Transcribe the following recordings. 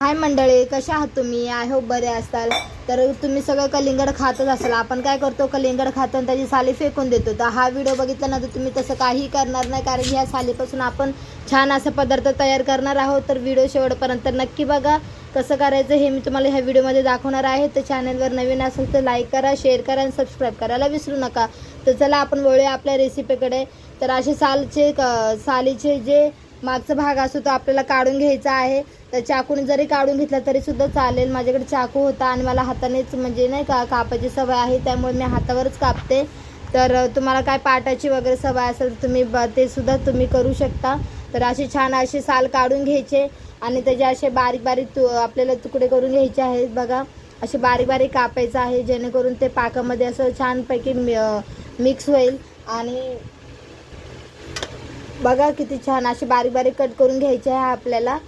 हाय मंडळी कशा आहात तुम्ही? आय होप बरे असाल. तर तुम्ही सगळं कलिंगड खातच असाल. आपण काय करतो कलिंगड खातो आणि त्याची साली फेकून देतो. तर हा व्हिडिओ बघितल्यानंतर तुम्ही तसं काही करणार नाही कारण ह्या सालीपासून आपण छान असा पदार्थ तयार करणार आहोत. तर व्हिडिओ शेवटपर्यंत नक्की बघा. कसं करायचं हे मी तुम्हाला ह्या व्हिडिओमध्ये दाखवणार आहे. तर चॅनलवर नवीन असेल तर लाईक करा शेअर करा आणि सबस्क्राईब करायला विसरू नका. तर चला आपण वळूया आपल्या रेसिपीकडे तर असे सालचे क- सालीचे जे मागचा भाग असतो तो आपल्याला काढून घ्यायचा आहे. तर चाकूने जरी काढून घेतला तरी सुद्धा चालेल. माझ्याकडे चाकू होता आणि मला हातानेच म्हणजे नाही का कापायची सवय आहे त्यामुळे मी हातावरच कापते. तर तुम्हाला काय पाटाची वगैरे सवय असेल तर तुम्ही ब- ते सुद्धा तुम्ही करू शकता. तर असे छान असे साल काढून घ्यायचे आणि त्याचे असे बारीक बारीक तु आपल्याला तुकडे करून घ्यायचे आहेत बघा. असे बारीक बारीक कापायचं आहे जेणेकरून ते पाकामध्ये असं छानपैकी मिक्स होईल आणि बघा किती छान असे बारीक बारीक कट करून घ्यायचे आहे आपल्याला.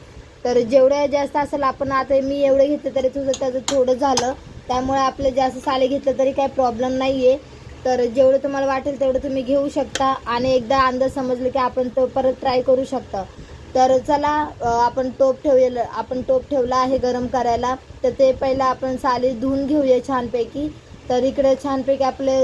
तर जेवढं जास्त असेल आपण आता मी एवढं घेतलं तरी तुझं त्याचं थोडं झालं. त्यामुळे आपलं जास्त साले घेतलं तरी काही प्रॉब्लेम नाही आहे तर जेवढं तुम्हाला वाटेल तेवढं तुम्ही घेऊ शकता आणि एकदा अंदाज समजलं की आपण तो परत ट्राय करू शकता. तर चला आपण टोप ठेवलेलं आपण टोप ठेवला आहे गरम करायला. तर ते पहिलं आपण साली धुवून घेऊया छानपैकी. तर इकडे छानपैकी आपले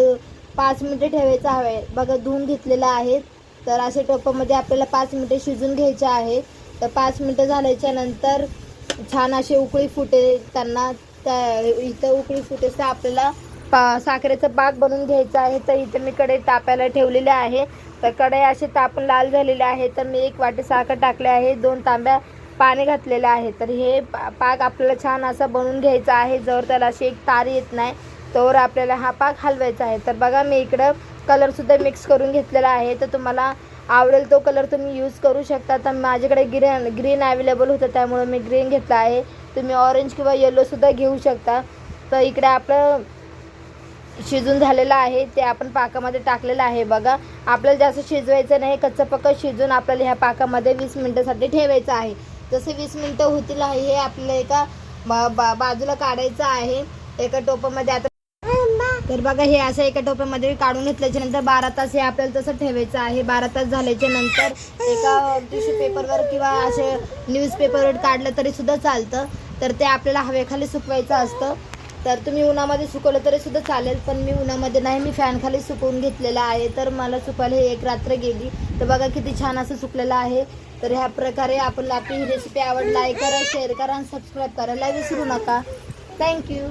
पाच मिनटं ठेवायचं हवे. बघा धुवून घेतलेलं आहे. तर असे टोपामध्ये आपल्याला पाच मिनटं शिजून घ्यायचे आहे तर पाच मिनटं झाल्याच्यानंतर छान असे उकळी फुटे त्यांना त्या इथं उकळी फुटे तर आपल्याला पा साखरेचा पाक बनवून घ्यायचा आहे. तर इथं मी कडे तापायला ठेवलेले आहे. तर कडे असे तापून लाल झालेले आहे. तर मी एक वाटी साखर टाकले आहे. दोन तांब्या पाणी घातलेलं आहे. तर हे पा- पाक आपल्याला छान असा बनवून घ्यायचा आहे. जर त्याला अशी एक तार येत नाही तर आपल्याला हा पाक हलवायचा आहे. तर बघा मी इकडं कलरसुद्धा मिक्स करून घेतलेला आहे तर तुम्हाला आवडेल तो कलर तुम्ही यूज करू शकता. तर माझ्याकडे ग्रीन ग्रीन अवेलेबल होतं त्यामुळे मी ग्रीन घेतला आहे. तुम्ही ऑरेंज किंवा येलोसुद्धा घेऊ शकता. तर इकडे आपलं शिजून झालेलं आहे ते आपण पाकामध्ये टाकलेलं आहे. बघा आपल्याला जास्त शिजवायचं नाही कच्चं पक्क शिजून आपल्याला ह्या पाकामध्ये वीस मिनटासाठी ठेवायचं आहे. जसे वीस मिनटं होतील आहे हे आपल्याला एका बा- बा- बाजूला काढायचं आहे. एका टोपामध्ये आता तर बघा हे असं एका टोप्यामध्ये काढून घेतल्याच्या नंतर बारा तास हे आपल्याला तसं ठेवायचं आहे. बारा तास झाल्याच्यानंतर एका टिश्यू पेपरवर किंवा असे न्यूजपेपरवर काढलं तरी सुद्धा चालतं. तर ते आपल्याला हवेखाली सुकवायचं असतं. तर तुम्ही उन्हामध्ये सुकवलं तरी सुद्धा चालेल पण मी उन्हामध्ये नाही. मी फॅनखाली सुकवून घेतलेलं आहे. तर मला सुकवायला हे एक रात्र गेली. तर बघा किती छान असं सुकलेलं आहे. तर ह्या प्रकारे आपण आपली ही रेसिपी आवडला आहे करा शेअर करा आणि सबस्क्राईब करायला विसरू नका. थँक्यू